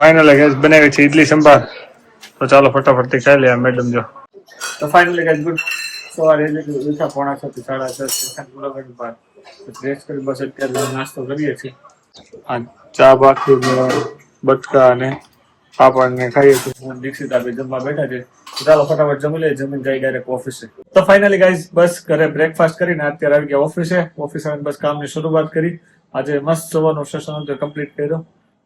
Finally gas બનાવી છે ઇડલી સંભાર. તો ચાલો ફટાફટથી ખાઈ લે મેડમ જો. તો ફાઇનલી ગેસ ગુડ. સવારે એટલે ઉઠા પોણા છ થી સાડા છ થી મુલાકાત બાદ ફ્રેશ કરી બસ અત્યારે નાસ્તો કરીએ છીએ. આ ચા બાકી બટકા અને પાપડ ને ખાઈએ છીએ. દીક્ષિત આપી જમવા બેઠા છે. ચાલો ફટાફટ જમી લઈએ જમીન જાય ડાયરેક્ટ ઓફિસે તો ફાઇનલી ગાઈઝ બસ ઘરે બ્રેકફાસ્ટ કરીને અત્યારે આવી ગયા ઓફિસે ઓફિસ આવીને બસ કામની શરૂઆત કરી. આજે મસ્ત સવારનો સેશન કમ્પ્લીટ કર્યો.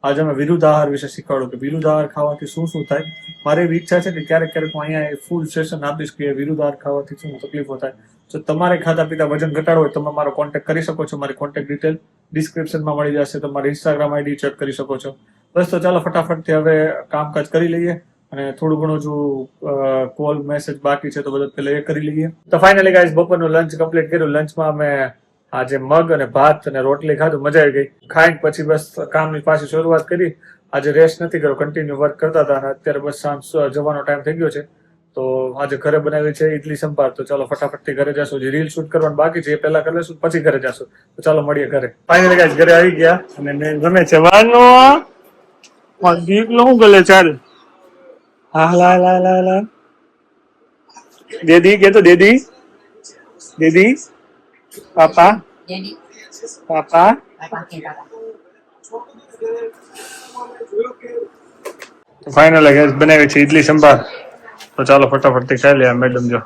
આજે અમે વિરુદ્ધ આહાર વિશે શીખવાડું કે વિરુદ્ધ આહાર ખાવાથી શું શું થાય? મારી એવી ઈચ્છા છે કે ક્યારેક ક્યારેક હું અહીંયા ફૂલ સેશન આપીશ કે વિરુદ્ધ આહાર ખાવાથી શું તકલીફો થાય. જો તમારે ખાતા પીતા વજન ઘટાડો હોય તમે મારો કોન્ટેક્ટ કરી શકો છો. મારી કોન્ટેક્ટ ડિટેલ ડિસ્ક્રિપ્શનમાં મળી જશે. તમારી ઇન્સ્ટાગ્રામ આઈડી ચેક કરી શકો છો. બસ, તો ચાલો ફટાફટથી હવે કામકાજ કરી લઈએ અને થોડું ઘણું જો કોલ મેસેજ બાકી છે તો બધા પહેલા એ કરી લઈએ. તો ફાઇનલી ગાઈઝ બપોરનું લંચ કમ્પ્લીટ કર્યું. લંચમાં અમે આજે મગ અને ભાત અને રોટલી ખાધું, મજા આવી ગઈ. ખાઈને પછી બસ કામની પાછી શરૂઆત કરી. આજે રેસ્ટ નથી કર્યો કન્ટિન્યુ વર્ક કરતા હતા અને અત્યારે બસ સાંજ જવાનો ટાઈમ થઈ ગયો છે. તો આજે ઘરે બનાવી છે ઇડલી સંભાર. તો ચાલો ફટાફટથી ઘરે જશું. જે રીલ શૂટ કરવાનું બાકી છે, એ પહેલા કરી લેશું, પછી ઘરે જશું. તો ચાલો મળીએ ઘરે. ફાઇનલી ગાઈસ ઘરે આવી ગયા અને મેં ગમે છે. વાનો દીપ લો ગલે ચાલ. હા લા લા લા લા દેદી, કે તો દેદી? દીદી? પાપા Jadi, પાપા apa kita? ફાઇનલ ગેસ બનાવી છે ઇડલી સંભાર તો ચાલો ફટાફટથી ખાઈ લે મેડમ જો